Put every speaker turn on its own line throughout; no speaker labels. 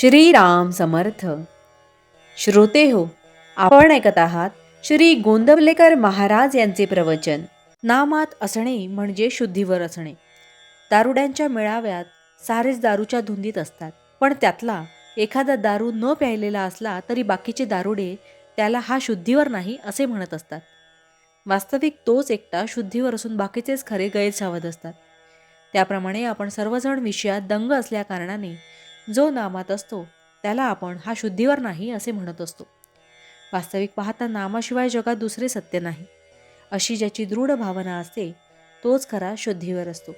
श्रीराम समर्थ. श्रोते हो आपण ऐकत आहात श्री गोंदवलेकर महाराज यांचे प्रवचन. नामात असणे म्हणजे शुद्धीवर असणे. दारुड्यांच्या मेळाव्यात सारेच दारूच्या धुंदीत असतात पण त्यातला एखादा दारू न प्यायलेला असला तरी बाकीचे दारुडे त्याला हा शुद्धीवर नाही असे म्हणत असतात. वास्तविक तोच एकटा शुद्धीवर असून बाकीचेच खरे गैरसावध असतात. त्याप्रमाणे आपण सर्वजण विषयात दंग असल्याकारणाने जो नामात असतो त्याला आपण हा शुद्धीवर नाही असे म्हणत असतो. वास्तविक पाहता नामाशिवाय जगात दुसरे सत्य नाही. अशी ज्याची दृढ भावना असते तोच खरा शुद्धीवर असतो.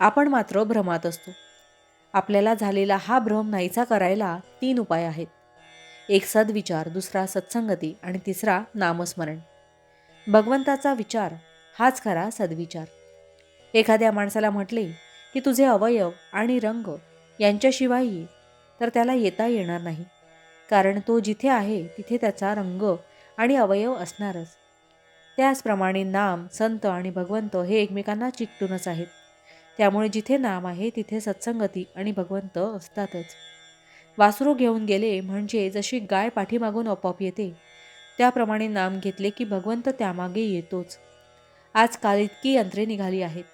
आपण मात्र भ्रमात असतो. आपल्याला झालेला हा भ्रम नाहीसा करायला तीन उपाय आहेत. एक सद्विचार दुसरा सत्संगती आणि तिसरा नामस्मरण. भगवंताचा विचार हाच खरा सद्विचार. एखाद्या माणसाला म्हटले की तुझे अवयव आणि रंग यांच्याशिवायही तर त्याला येता येणार नाही. कारण तो जिथे आहे तिथे त्याचा रंग आणि अवयव असणारच. त्याचप्रमाणे नाम संत आणि भगवंत हे एकमेकांना चिकटूनच आहेत. त्यामुळे जिथे नाम आहे तिथे सत्संगती आणि भगवंत असतातच. वासरू घेऊन गेले म्हणजे जशी गाय पाठीमागून आपोआप येते त्याप्रमाणे नाम घेतले की भगवंत त्यामागे येतोच. आजकाल इतकी यंत्रे निघाली आहेत.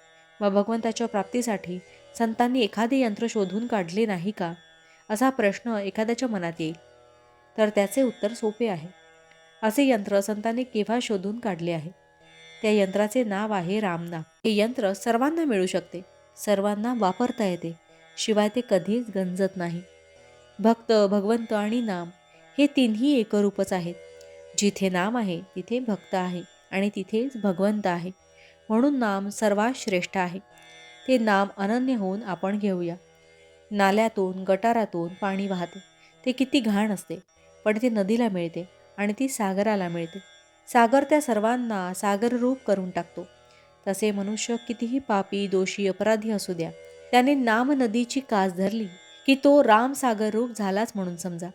व भगवंताच्या प्राप्तीसाठी संतांनी एखादे यंत्र शोधून काढले नाही का? असा प्रश्न एखाद्याच्या मनात येईल. तर त्याचे उत्तर सोपे आहे. असे यंत्र संतांनी केव्हा शोधून काढले आहे? त्या यंत्राचे नाव आहे रामनाम. हे यंत्र सर्वांना मिळू शकते. सर्वांना वापरता येते. शिवाय ते कधीच गंजत नाही. भक्त भगवंत आणि नाम हे तिन्ही एकरूपच आहेत. जिथे नाम आहे तिथे भक्त आहे आणि तिथेच भगवंत आहे. म्हणून नाम सर्वात श्रेष्ठ आहे. ते नाम अनन्य होऊन आपण घेऊया. नाल्यातून गटारातून पाणी वाहते. ते किती घाण असते पण ते नदीला मिळते आणि ती सागराला मिळते. सागर त्या सर्वांना सागररूप करून टाकतो. तसे मनुष्य कितीही पापी दोषी अपराधी असू द्या त्याने नाम नदीची कास धरली की तो रामसागर रूप झालाच म्हणून समजा.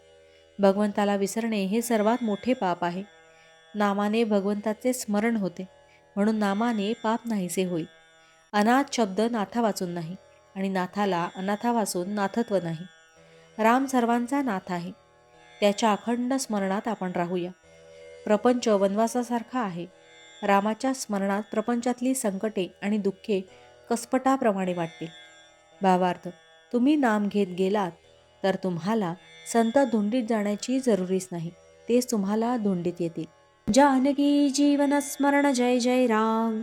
भगवंताला विसरणे हे सर्वात मोठे पाप आहे. नामाने भगवंताचे स्मरण होते म्हणून नामाने पाप नाहीसे होईल अनाथ शब्द नाथा वाचून नाही आणि नाथाला अनाथा वाचून नाथत्व नाही. राम सर्वांचा नाथ आहे. त्याच्या अखंड स्मरणात आपण राहूया. प्रपंच वनवासासारखा आहे. रामाच्या स्मरणात प्रपंचातली संकटे आणि दुःखे कसपटाप्रमाणे वाटतील. भावार्थ तुम्ही नाम घेत गेलात तर तुम्हाला संत धुंडीत जाण्याची जरुरीच नाही. तेच तुम्हाला धुंडीत येतील. जानकी जीवन स्मरण जय जय राम.